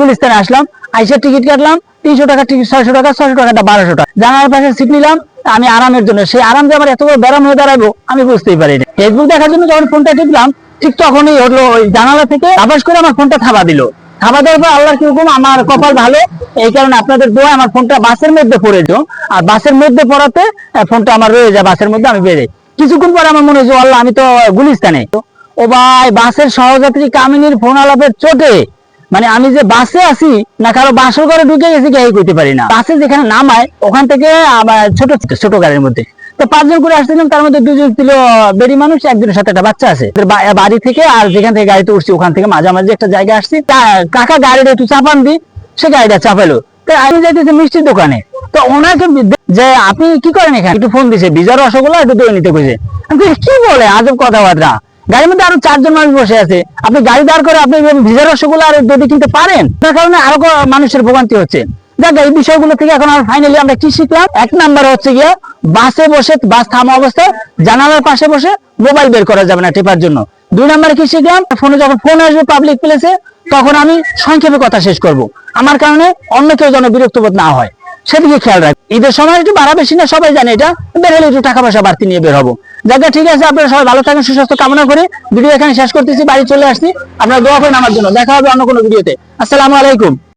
গুলিস্তানে আসলাম আইসার টিকিট কাটলাম, তিনশো টাকা টিকিট, ছয়শো টাকা, ছয়শো টাকাটা বারোশো টাকা। জানালার পাশে সিট নিলাম, আমি আরামের জন্য। সেই আরাম যে আমার এত বড় ব্যারাম হয়ে দাঁড়াবো, আমি বুঝতেই পারিনি। ফেসবুক দেখার জন্য যখন ফোনটা টিপলাম, ঠিক তখনই হলো ওই জানালা থেকে আবাস করে আমার ফোনটা থাবা দিল। থাবা দেওয়ার পর আল্লাহর কি হুকুম? আমার কপাল ভালো। এই কারণে আপনাদের দোয়া আমার ফোনটা বাসের মধ্যে পড়েছো আর বাসের মধ্যে পড়াতে ফোনটা আমার রয়ে যায়, বাসের মধ্যে আমি বেড়ে কিছুক্ষণ পরে আমার মনে হয়েছে, আল্লাহ, আমি তো গুলিস্তানে। ও ভাই, বাসের সহযাত্রী কামিনীর ফোন আলাপের চোটে। মানে আমি যে বাসে আছি না কারও বাসর ঘরে ঢুকে গেছি কে করতে পারি না। বাসে যেখানে নামায়, ওখান থেকে ছোট ছোট গাড়ির মধ্যে। তো পাঁচজন করে আসছিলাম, তার মধ্যে দুজন ছিল বেরি মানুষ, একজনের সাথে একটা বাচ্চা আছে। বাড়ি থেকে আর যেখান থেকে গাড়িতে উঠছি, ওখান থেকে মাঝামাঝি একটা জায়গা আসছি। তা- কাকা গাড়িটা একটু চাপান দি, সে গাড়িটা চাপালো। তো আমি যাইতেছি মিষ্টির দোকানে। তো ওনাকে যে আপনি কি করেন এখানে? একটু ফোন দিছে, বিজয় রসগোল্লা একটু দই নিতে কইছে, কি বলে আজব কথাবার্তা? গাড়ির মধ্যে আরও চারজন মানুষ বসে আছে। আপনি গাড়ি দাঁড় করে আপনি ভিজা রসগোল্লা আর দই কিনতে পারেন? তার কারণে আরও মানুষের ভোগান্তি হচ্ছে। দেখ এই বিষয়গুলো থেকে এখন আমরা ফাইনালি আমরা কি শিখলাম? এক নাম্বার হচ্ছে গিয়ে, বাসে বসে, বাস থামা অবস্থায় জানালার পাশে বসে মোবাইল বের করা যাবে না টেপার জন্য। দুই নাম্বার কি শিখলাম? ফোনে যখন ফোন আসবে পাবলিক প্লেসে তখন আমি সংক্ষেপে কথা শেষ করব। আমার কারণে অন্য কেউ যেন বিরক্ত বোধ না হয়। সেদিকে খেয়াল রাখ। ঈদের সময় একটু বাড়া বেশি না, সবাই জানে এটা। বের হলে একটু টাকা পয়সা বাড়তি নিয়ে বের হব। যাকে ঠিক আছে, আপনারা সবাই ভালো থাকেন, সুস্বাস্থ্য কামনা করে। ভিডিও এখানে শেষ করতেছি, বাড়ি চলে আসছি। আপনারা দোয়া করেন আমার জন্য। দেখা হবে অন্য কোনো ভিডিওতে। আসসালামু আলাইকুম।